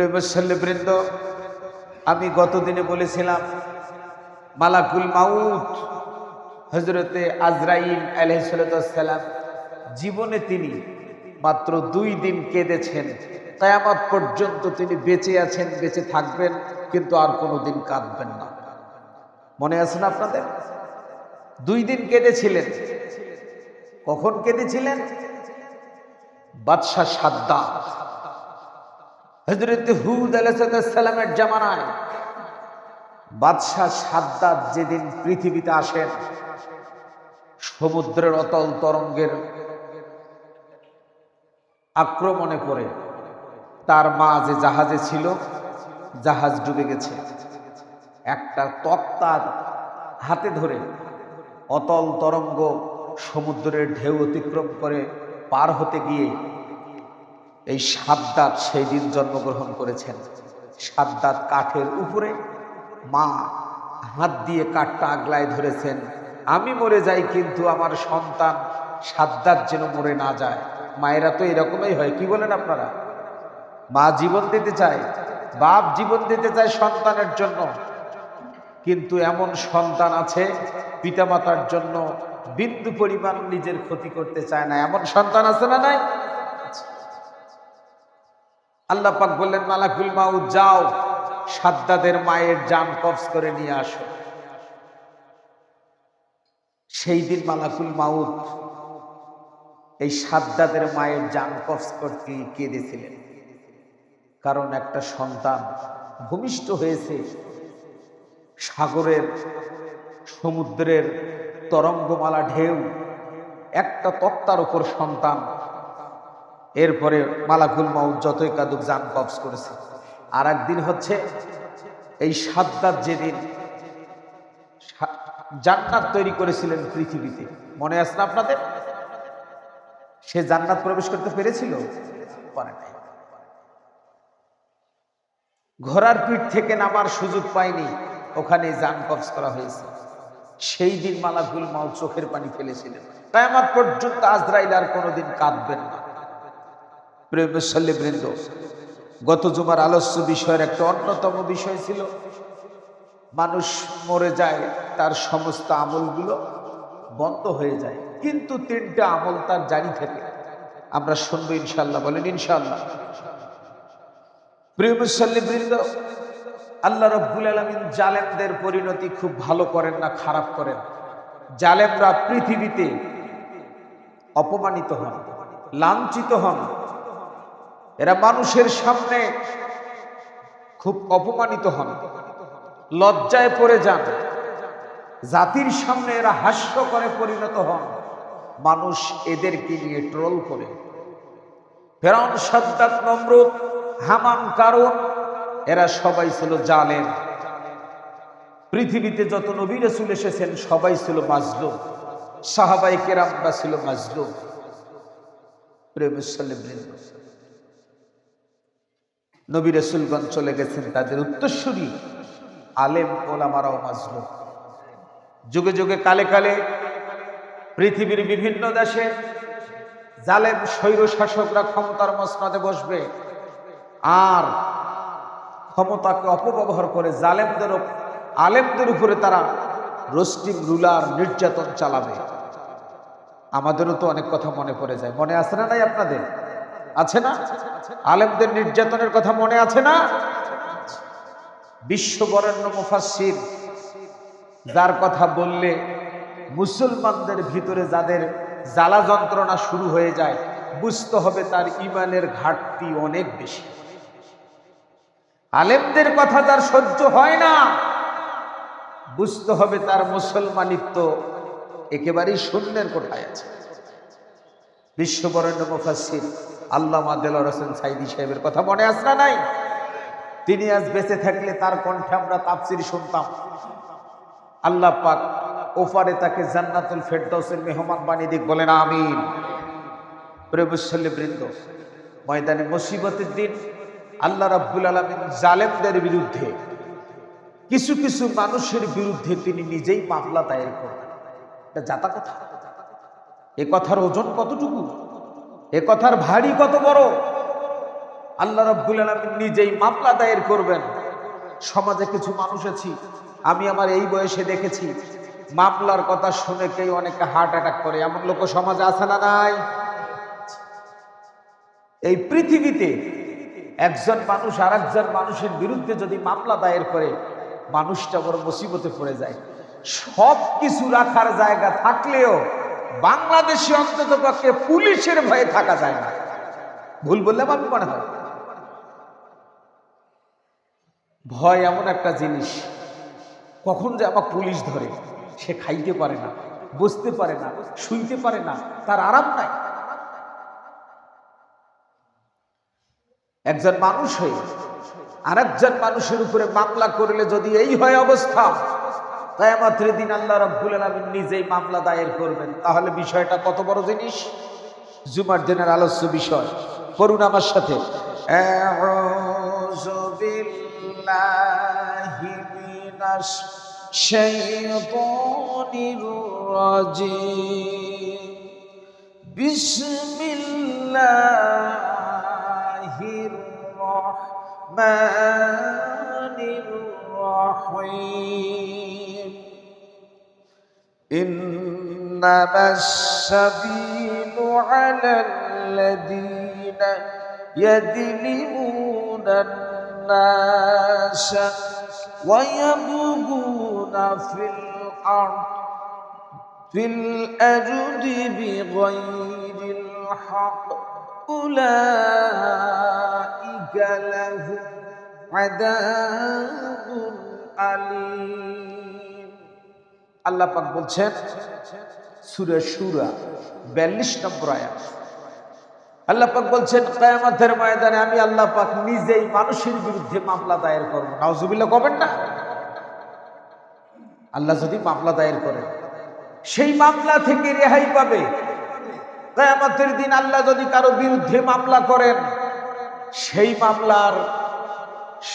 বৃন্দ আমি গতদিনে বলেছিলাম, মালাকুল মাউত হজরতে আজরাইল আলহিসাল্লাম জীবনে তিনি মাত্র দুই দিন কেঁদেছেন। কায়ামত পর্যন্ত তিনি বেঁচে আছেন, বেঁচে থাকবেন, কিন্তু আর কোনো দিন কাঁদবেন না। মনে আছে না আপনাদের? দুই দিন কেঁদেছিলেন। কখন কেঁদেছিলেন? বাদশাহ সাদ্দাত। হজরত হুদ জামানায় বাদশাহ সাদ্দাত যেদিন পৃথিবীতে আসেন, সমুদ্রের অতল তরঙ্গের আক্রমণে পড়ে, তার মা যে জাহাজে ছিল, জাহাজ ডুবে গেছে। একটা তক্তার হাতে ধরে অতল তরঙ্গ সমুদ্রের ঢেউ অতিক্রম করে পার হতে গিয়ে এই সাদ্দাত সেই দিন জন্মগ্রহণ করেছেন। সাদ্দাত কাঠের উপরে মা হাত দিয়ে কাঠটা আগলায় ধরেছেন। আমি মরে যাই কিন্তু আমার সন্তান সাদ্দাত যেন মরে না যায়। মায়েরা তো এরকমই হয়, কি বলেন আপনারা? মা জীবন দিতে চায়, বাপ জীবন দিতে চায় সন্তানের জন্য। কিন্তু এমন সন্তান আছে, পিতামাতার জন্য বিন্দু পরিমাণ নিজের ক্ষতি করতে চায় না। এমন সন্তান আছে না নাই? আল্লাহ পাক বললেন, মালাকুল মাউ যাও, সাদ্দাদের মায়ের জান কবজ করে নিয়ে আসো। সেই দিন মালাকুল মাউদ এই সাদ্দাদের মায়ের জান কবজ করতে কেঁদেছিলেন। কারণ একটা সন্তান ভূমিষ্ঠ হয়েছে, সাগরের, সমুদ্রের তরঙ্গমালা ঢেউ, একটা তক্তার উপর সন্তান এরপরে মালাকুল মাউদ যতই কাদুক যান কবজ করেছে। আর একদিন হচ্ছে এই সাদ্দাত যেদিন জান্নাত তৈরি করেছিলেন পৃথিবীতে। মনে আছে না আপনাদের? সে জান্নাত প্রবেশ করতে পেরেছিল? পারে নাই। ঘোড়ার পিঠ থেকে নামার সুযোগ পায়নি ওখানে জান কবজ করা হয়েছে। সেই দিন মালাকুল মাউদ চোখের পানি ফেলেছিলেন। তাই আমার পর্যন্ত আজরাইল আর কোনোদিন কাঁদবেন না। প্রেমশল্যে বৃন্দ, গত জুমার আলস্য বিষয়ের একটা অন্যতম বিষয় ছিল, মানুষ মরে যায়, তার সমস্ত আমলগুলো বন্ধ হয়ে যায়, কিন্তু তিনটা আমল তার জারি থাকে। আমরা শুনব ইনশাল্লাহ বলেন ইনশাল্লাহ প্রিয়মুসল্লি বৃন্দ, আল্লাহ রব্বুল আলমিন জালেমদের পরিণতি খুব ভালো করেন না খারাপ করেন? জালেমরা পৃথিবীতে অপমানিত হন, লাঞ্ছিত হন এরা মানুষের সামনে খুব অপমানিত হন, লজ্জায় পড়ে যান। জাতির সামনে এরা হাস্য করে পরিণত হন। মানুষ এদেরকে নিয়ে ট্রোল করে। ফেরাউন সাদ্দাত নমরুদ, হামান কারণ এরা সবাই ছিল জালেম। পৃথিবীতে যত নবী রসুল এসেছেন, সবাই ছিল মাজলুম। সাহাবাই কেরামরা ছিল মাজলুম। প্রেমেশ্বর নবী রসুলগঞ্জ চলে গেছেন, তাদের উত্তরসূরি আলেম, ওলামারাও মাজলুম। যুগে যুগে, কালে কালে পৃথিবীর বিভিন্ন দেশে জালেম, স্বৈর শাসকরা ক্ষমতার মসনাদে বসবে। আর ক্ষমতাকে অপব্যবহার করে জালেমদের আলেমদের উপরে তারা রোস্টিং রুলার নির্যাতন চালাবে। আমাদেরও তো অনেক কথা মনে পড়ে যায়। মনে আছে না নাই আপনাদের? আছে না? আলেমদের নির্যাতনের কথা মনে আছে না? বিশ্ববরেণ্য মুফাসির যার কথা বললে মুসলমানদের ভিতরে যাদের জ্বালা যন্ত্রণা শুরু হয়ে যায়, বুঝতে হবে তার ইমানের ঘাটতি অনেক বেশি। আলেমদের কথা তার সহ্য হয় না, বুঝতে হবে তার মুসলমানিত্ব একেবারেই শূন্যের কোঠায় আছে। বিশ্ববরেণ্য মুফাসির আল্লাহ মাদেল হোসেন সাইদি সাহেবের কথা মনে আছে না নাই? তিনি আজ বেঁচে থাকলে তার কণ্ঠে আমরা তাফসির শুনতাম। আল্লাহ পাক ওপারে তাকে জান্নাতুল ফেরদৌসের মেহমান বানিয়ে দিক, বলেন আমিন। প্রেমশল্য বৃন্দ, ময়দানে মুসিবতের দিন আল্লাহ রাব্বুল আলমিন জালেমদের বিরুদ্ধে কিছু কিছু মানুষের বিরুদ্ধে তিনি নিজেই মামলা দায়ের করবেন এটা যাতা কথা। এ কথার ওজন কতটুকু? এ কথার ভারী কত বড়? আল্লাহ রব্বুল আলমিন নিজেই মামলা দায়ের করবেন। সমাজে কিছু মানুষ আছি, আমি আমার এই বয়সে দেখেছি, মামলার কথা শুনে কেউ অনেকে হার্ট অ্যাটাক করে। এমন লোক সমাজে আছে না নাই? এই পৃথিবীতে একজন মানুষ আর একজন মানুষের বিরুদ্ধে যদি মামলা দায়ের করে, মানুষটা বড় মুসিবতে পড়ে যায়। সব কিছু রাখার জায়গা থাকলেও বাংলাদেশে অন্তত পক্ষে পুলিশের ভয়ে থাকা যায় না। ভুল বললাম আমি মনে হয়। ভয় এমন একটা জিনিস, কখন যে আমার পুলিশ ধরে, সে খাইতে পারে না, বসতে পারে না, শুইতে পারে না, তার আরাম নাই। একজন মানুষ হয়ে আরেকজন মানুষের উপরে মামলা করলে যদি এই হয় অবস্থা কয়ামতের দিন আল্লাহ রব্বুল আলমিন নিজেই মামলা দায়ের করবেন। তাহলে বিষয়টা কত বড় জিনিস? জুমার দিনের আলস্য বিষয়। করুন আমার সাথে। বিসমিল্লাহির রহমানির রহিম। إنما السبيل على الذين يظلمون الناس ويبغون في الأرض في الأرض بغير الحق أولئك لهم عذاب أليم আল্লাহ পাক বলছেন সুরে সুরা বিয়াল্লিশ নম্বর আয়াত। আল্লাহ পাক বলছেন, কায়ামতের ময়দানে আমি আল্লাহ পাক নিজেই মানুষের বিরুদ্ধে মামলা দায়ের করব। নাউজুবিল্লাহ কবেন না? আল্লাহ যদি মামলা দায়ের করেন, সেই মামলা থেকে রেহাই পাবে। কায়ামতের দিন আল্লাহ যদি কারও বিরুদ্ধে মামলা করেন, সেই মামলার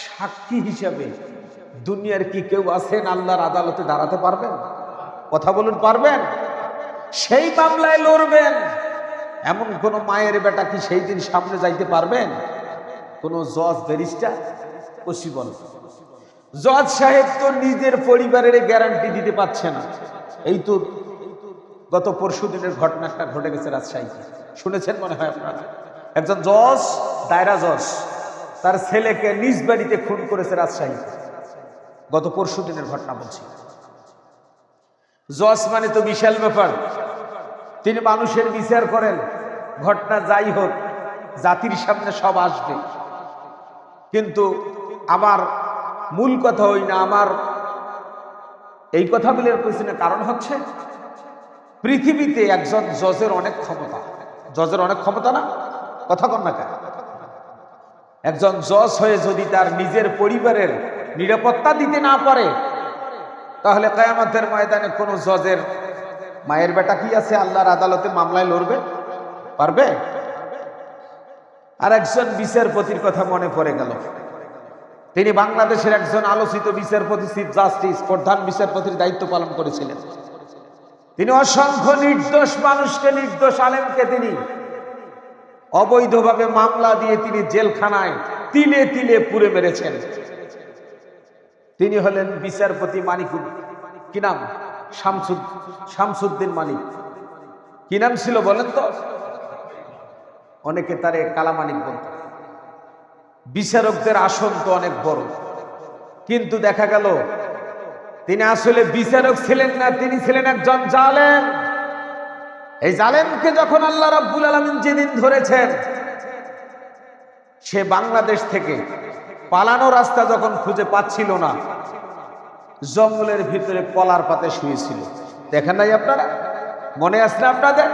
সাক্ষী হিসাবে দুনিয়ার কি কেউ আছেন আল্লাহর আদালতে দাঁড়াতে পারবেন? কথা বলুন, পারবেন? সেই মামলায় লড়বেন। এমন কোন মায়ের বেটা কি সেই দিন সামনে যাইতে পারবেন? কোন জজ ব্যারিস্টার? পসিবল জজ সাহেব তো নিজের পরিবারের গ্যারান্টি দিতে পারছে না। এই তো গত পরশু দিনের ঘটনাটা ঘটে গেছে রাজশাহীতে। শুনেছেন মনে হয় আপনারা? একজন জজ, দায়রা জজ, তার ছেলেকে নিজ বাড়িতে খুন করেছে রাজশাহীতে। গত পরশু দিনের ঘটনা বলছি। জজ মানে তো বিশাল ব্যাপার। তিনি মানুষের বিচার করেন। ঘটনা যাই হোক, জাতির সামনে সব আসবে। কিন্তু আমার মূল কথা হই না, আমার এই কথা বলে পেছনে কারণ হচ্ছে পৃথিবীতে একজন জজের অনেক ক্ষমতা। জজের অনেক ক্ষমতা না? কথা কন না কেন? একজন জজ হয়ে যদি তার নিজের পরিবারের নিরাপত্তা দিতে না পারে, তাহলে কায়ামতের ময়দানে কোনো জজের মায়ের বেটা কি আছে আল্লাহর আদালতে মামলায় লড়বে? পারবে? আর একজন বিচারপতির কথা মনে পড়ে গেল। তিনি বাংলাদেশের একজন আলোচিত বিচারপতি চিফ জাস্টিস প্রধান বিচারপতির দায়িত্ব পালন করেছিলেন। তিনি অসংখ্য নির্দোষ মানুষকে, নির্দোষ আলেমকে তিনি অবৈধভাবে মামলা দিয়ে তিনি জেলখানায় তিলে তিলে পুড়ে মেরেছেন। তিনি হলেন বিচারপতি মানিকুল কি নাম? শামসুদ, শামসুদ্দিন মানিক। কি নাম ছিল বলেন তো? অনেকে তারে কালামানিক বলত। বিচারকদের আসন তো অনেক বড়। কিন্তু দেখা গেল, তিনি আসলে বিচারক ছিলেন না, তিনি ছিলেন একজন জালেন এই জালেমকে যখন আল্লাহ রাব্বুল আলমিন যেদিন ধরেছেন, সে বাংলাদেশ থেকে পালানো রাস্তা যখন খুঁজে পাচ্ছিল না জঙ্গলের ভিতরে কলার পাতে শুয়েছিল। দেখেন নাই আপনারা? মনে আসলে আপনাদের?